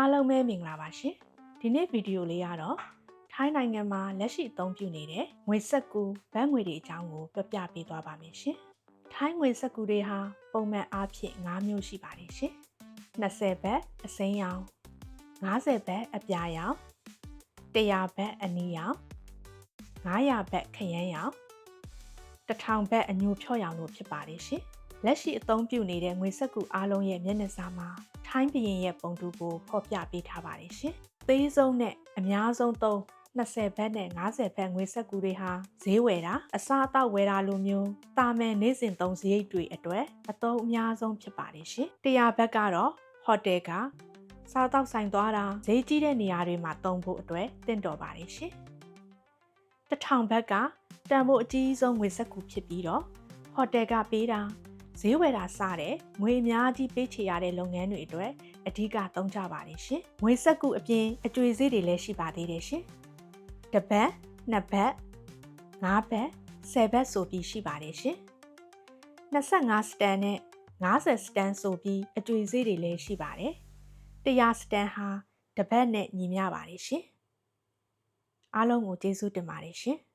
အားလုံးပဲမင်္ဂလာပါရှင်ဒီနေ့ဗီဒီယိုလေးကတော့ထိုင်းနိုင်ငံမှာလက်ရှိအသုံးပြုနေတဲ့ငွေစက္ကူဘတ်ငွေတွေအကြောင်းကိုပြပြပေးသွားပါမယ်ရှင်ထိုင်းငွေစက္ကူတွေဟာပုံမှန်အားဖြင့်၅မျိုးရှိပါတယ်ရှင်20ဘတ်အစိမ်းရောင်50ဘတ်အပြာရောင်100ဘတ်အနီရောင်900ဘတ်ခရမ်းရောင်1000ဘတ်အညိုဖြော့ရောင်တို့ဖြစ်ပါတယ်ရှင်လက်ရှိအသုံးပြုနေတဲ့ငွေစက္ကူအားလုံးရဲ့မျက်နှာစာမှာ ထိုင်းဘရင်ရဲ့ပုံတူကိုဖော်ပြပေးထားပါတယ်ရှင်။သေးဆုံးနဲ့အများဆုံးသုံး20ဘတ်နဲ့50ဘတ်ငွေစက္ကူတွေဟာဈေးဝယ်တာအစားအသောက်ဝယ်တာလိုမျိုးတာမန်နေ့စဉ်သုံးစရိတ်တွေအတွက်အသုံးအများဆုံးဖြစ်ပါတယ်ရှင်။100ဘတ်ကတော့ဟိုတယ်ကစားတောက်ဆိုင်သွားတာဈေးကြီးတဲ့နေရာတွေမှာသုံးဖို့အတွက်တင့်တော်ပါတယ်ရှင်။1000ဘတ်ကတန်ဖို့အကြီးဆုံးငွေစက္ကူဖြစ်ပြီးတော့ဟိုတယ်ကပေးတာ ဈေးဝယ်တာစတဲ့ငွေအများကြီးပေးချေရတဲ့လုပ်ငန်းတွေအတွက်အဓိကသုံးကြပါတယ်ရှင်။ငွေစက္ကူအပြင်အကျွေးဈေးတွေလည်းရှိပါသေးတယ်ရှင်။တစ်ပတ်၊နှစ်ပတ်၊ငါးပတ်၊ဆယ်ပတ်ဆိုပြီးရှိပါတယ်ရှင်။25စတန်နဲ့50စတန်ဆိုပြီးအကျွေးဈေးတွေလည်းရှိပါတယ်။100စတန်ဟာတစ်ပတ်နဲ့ညီမျှပါတယ်ရှင်။အားလုံးကိုကျေးဇူးတင်ပါတယ်ရှင်။